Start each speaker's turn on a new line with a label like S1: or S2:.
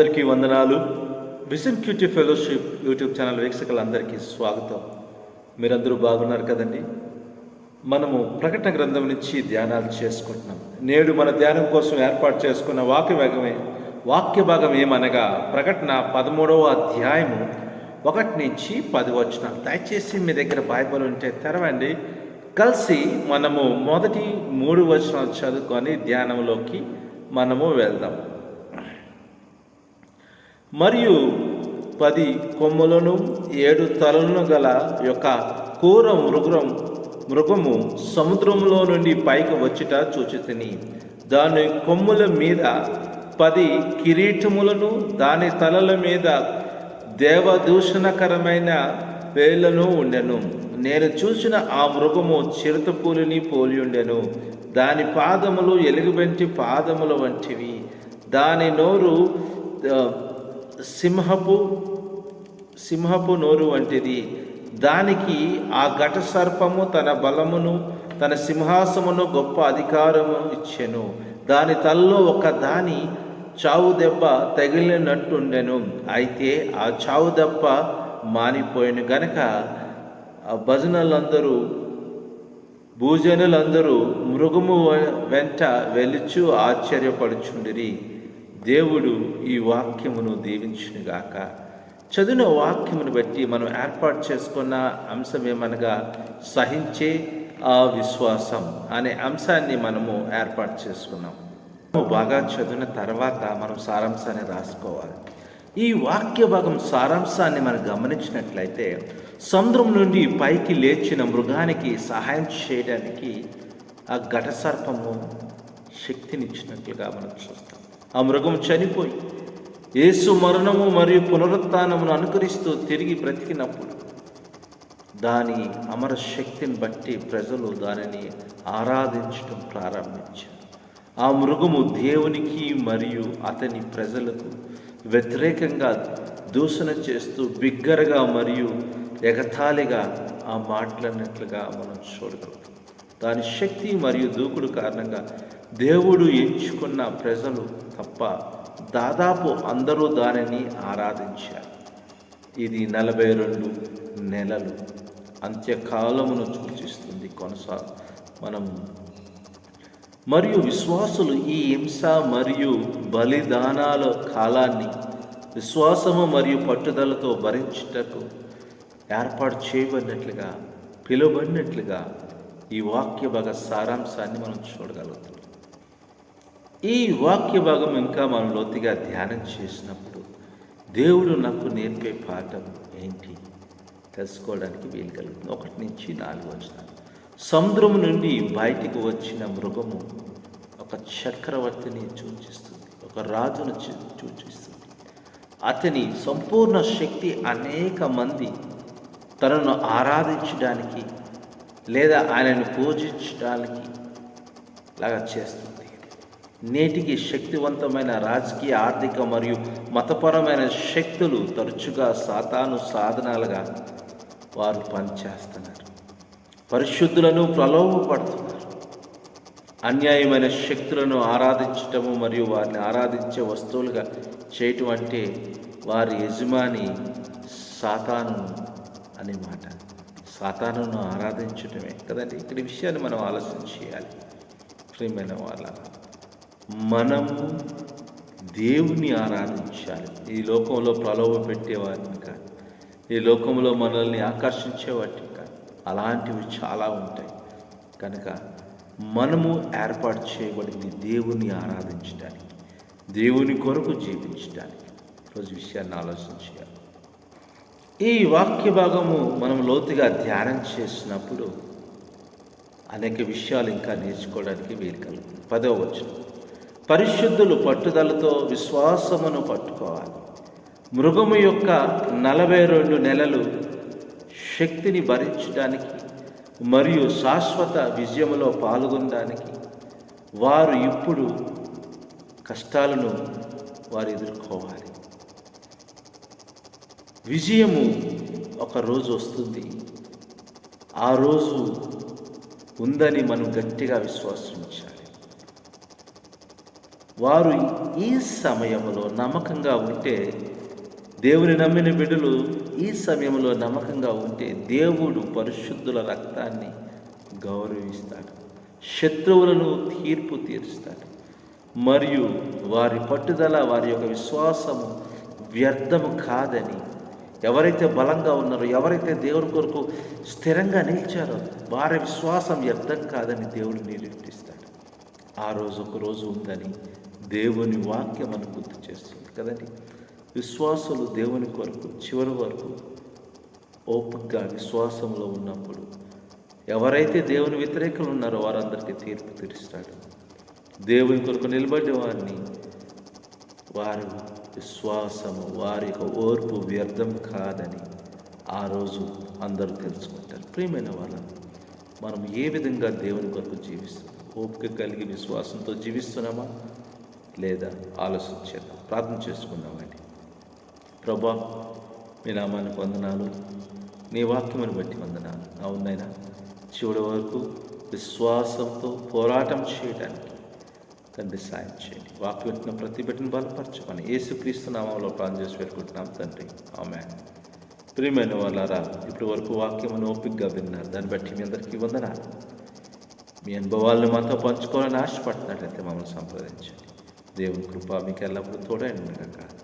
S1: అందరికీ వందనాలు. Vision QT fellowship YouTube channel వీక్షకులందరికీ స్వాగతం. మీరందరూ బాగున్నారు కదండి? మనము ప్రకటన గ్రంథం నుంచి ధ్యానాలు చేసుకుంటున్నాం. నేడు మన ధ్యానం కోసం ఏర్పాటు చేసుకున్న వాక్య భాగమే వాక్య భాగం ఏమనగా ప్రకటన పదమూడవ అధ్యాయము ఒకటి నుంచి పది వచ్చిన దయచేసి మీ దగ్గర బైబిల్ ఉంటే తెరవండి. కలిసి మనము మొదటి మూడు వచనాలు చదువుకొని ధ్యానంలోకి మనము వెళ్దాం. మరియు పది కొమ్ములను ఏడు తలలను గల యొక్క కూర మృగం మృగము సముద్రంలో నుండి పైకి వచ్చుట చూచితిని. దాని కొమ్ముల మీద పది కిరీటములను దాని తలల మీద దేవదూషణకరమైన వేళ్ళను ఉండెను. నేను చూసిన ఆ మృగము చిరుతపూలిని పోలి ఉండెను. దాని పాదములు ఎలుగుబంటి పాదముల వంటివి. దాని నోరు సింహపు సింహపు నోరు వంటిది. దానికి ఆ ఘట సర్పము తన బలమును తన సింహాసమును గొప్ప అధికారము ఇచ్చెను. దాని తలలో ఒక దాని చావు దెబ్బ తగిలినట్టుండెను. అయితే ఆ చావు దెబ్బ మానిపోయాను గనక ఆ భజనలందరూ భూజనులందరూ మృగము వెంట వెలుచు ఆశ్చర్యపడుచుండిరి. దేవుడు ఈ వాక్యమును దీవించునుగాక. చదివిన వాక్యమును బట్టి మనం ఏర్పాటు చేసుకున్న అంశం ఏమనగా సహించే ఆ విశ్వాసం అనే అంశాన్ని మనము ఏర్పాటు చేసుకున్నాం. బాగా చదివిన తర్వాత మనం సారాంశాన్ని రాసుకోవాలి. ఈ వాక్య భాగం సారాంశాన్ని మనం గమనించినట్లయితే సముద్రం నుండి పైకి లేచిన మృగానికి సహాయం చేయడానికి ఆ ఘట సర్పము శక్తినిచ్చినట్లుగా మనం చూస్తాం. ఆ మృగం చనిపోయి యేసు మరణము మరియు పునరుత్నమును అనుకరిస్తూ తిరిగి బ్రతికినప్పుడు దాని అమర శక్తిని బట్టి ప్రజలు దానిని ఆరాధించడం ప్రారంభించారు. ఆ మృగము దేవునికి మరియు అతని ప్రజలకు వ్యతిరేకంగా దూషణ చేస్తూ బిగ్గరగా మరియు ఎగతాళిగా ఆ మాట్లాడినట్లుగా మనం చూడగలుగుతాం. దాని శక్తి మరియు దూకుడు కారణంగా దేవుడు ఎంచుకున్న ప్రజలు తప్ప దాదాపు అందరూ దానిని ఆరాధించారు. ఇది నలభై రెండు నెలలు అంత్యకాలమును సూచిస్తుంది కొనసాగు. మనం మరియు విశ్వాసులు ఈ హింస మరియు బలిదానాల కాలాన్ని విశ్వాసము మరియు పట్టుదలతో భరించుటకు ఏర్పాటు చేయబడినట్లుగా పిలువబడినట్లుగా ఈ వాక్య భాగ సారాంశాన్ని మనం చూడగలుగుతాం ఈ వాక్య భాగం ఇంకా మనం లోతుగా ధ్యానం చేసినప్పుడు దేవుడు నాకు నేర్పే పాఠం ఏంటి? తెలుసుకోవడానికి వీలు కలుగుతుంది. ఒకటి నుంచి నాలుగు వచ్చిన సముద్రం నుండి బయటికి వచ్చిన మృగము ఒక చక్రవర్తిని సూచిస్తుంది. ఒక రాజును సూచిస్తుంది. అతని సంపూర్ణ శక్తి అనేక మంది తనను ఆరాధించడానికి లేదా ఆయనను పూజించడానికి లాగా చేస్తుంది. నేటికి శక్తివంతమైన రాజకీయ ఆర్థిక మరియు మతపరమైన శక్తులు తరచుగా సాతాను సాధనాలుగా వారు పనిచేస్తున్నారు. పరిశుద్ధులను ప్రలోభపడుతున్నారు. అన్యాయమైన శక్తులను ఆరాధించటము మరియు వారిని ఆరాధించే వస్తువులుగా చేయటం అంటే వారి యజమాని సాతాను అనే మాట. సాతానును ఆరాధించటమే. కదండి? ఇక్కడ విషయాన్ని మనం ఆలోచన చేయాలి. ప్రియమైన వాళ్ళ మనము దేవుని ఆరాధించాలి. ఈ లోకంలో ప్రలోభ పెట్టేవారిని కాదు. ఈ లోకంలో మనల్ని ఆకర్షించే వాటిని కాదు. అలాంటివి చాలా ఉంటాయి. కనుక మనము ఏర్పాటు చేయబడింది దేవుని ఆరాధించడానికి దేవుని కొరకు జీవించడానికి రోజు విషయాన్ని ఆలోచన చేయాలి. ఈ వాక్య భాగము మనం లోతుగా ధ్యానం చేసినప్పుడు అనేక విషయాలు ఇంకా నేర్చుకోవడానికి వీలు కలుగుతుంది. పదవ వచనం. పరిశుద్ధులు పట్టుదలతో విశ్వాసమును పట్టుకోవాలి. మృగము యొక్క నలభై రెండు నెలలు శక్తిని భరించడానికి మరియు శాశ్వత విజయములో పాల్గొనడానికి వారు ఇప్పుడు కష్టాలను వారు ఎదుర్కోవాలి. విజయము ఒక రోజు వస్తుంది. ఆ రోజు ఉందని మనం గట్టిగా విశ్వసించాలి. వారు ఈ సమయంలో నమ్మకంగా ఉంటే దేవుని నమ్మిన బిడ్డలు ఈ సమయంలో నమ్మకంగా ఉంటే దేవుడు పరిశుద్ధుల రక్తాన్ని గౌరవిస్తాడు. శత్రువులను తీర్పు తీరుస్తాడు. మరియు వారి పట్టుదల వారి యొక్క విశ్వాసము వ్యర్థము కాదని ఎవరైతే బలంగా ఉన్నారో ఎవరైతే దేవుని కొరకు స్థిరంగా నిలిచారో వారి విశ్వాసం వ్యర్థం కాదని దేవుడు నిరూపిస్తాడు ఆ రోజు ఒక రోజు ఉందని దేవుని వాక్యం మనకు గుర్తు చేస్తుంది కదండి? విశ్వాసులు దేవుని కొరకు చివరి వరకు ఓపికగా విశ్వాసంలో ఉన్నప్పుడు ఎవరైతే దేవుని వ్యతిరేకులు ఉన్నారో వారందరికీ తీర్పు తీరుస్తాడు. దేవుని కొరకు నిలబడే వారిని వారి విశ్వాసము వారి యొక్క ఓర్పు వ్యర్థం కాదని ఆ రోజు అందరూ తెలుసుకుంటారు. ప్రియమైన వాళ్ళని మనం ఏ విధంగా దేవుని కొరకు జీవిస్తాం ఓపిక కలిగి విశ్వాసంతో జీవిస్తున్నామా? లేదా ఆలోచించేద్దాం. ప్రార్థన చేసుకుందామండి ప్రభా మీ నామాన్ని వందనాలు. నీ వాక్యమును బట్టి వందనాలు. అవునైనా చివరి వరకు విశ్వాసంతో పోరాటం చేయడానికి తండ్రి సాయం చేయండి. వాక్యం పెట్టిన ప్రతి బిడ్డను బలపరచమని ఏసుక్రీస్తు నామంలో ప్రార్థన చేసి పెట్టుకుంటున్నాం తండ్రి. ఆమె ప్రియమైన వాళ్ళారా ఇప్పటి వరకు వాక్యమును ఓపికగా విన్నారు. దాన్ని బట్టి మీ అందరికీ వందనాలు. మీ అనుభవాలను మాతో పంచుకోవాలని ఆశపడుతున్నట్లయితే మమ్మల్ని సంప్రదించండి. దేవుని కృప మీకు ఎల్లప్పుడూ తోడైన కాక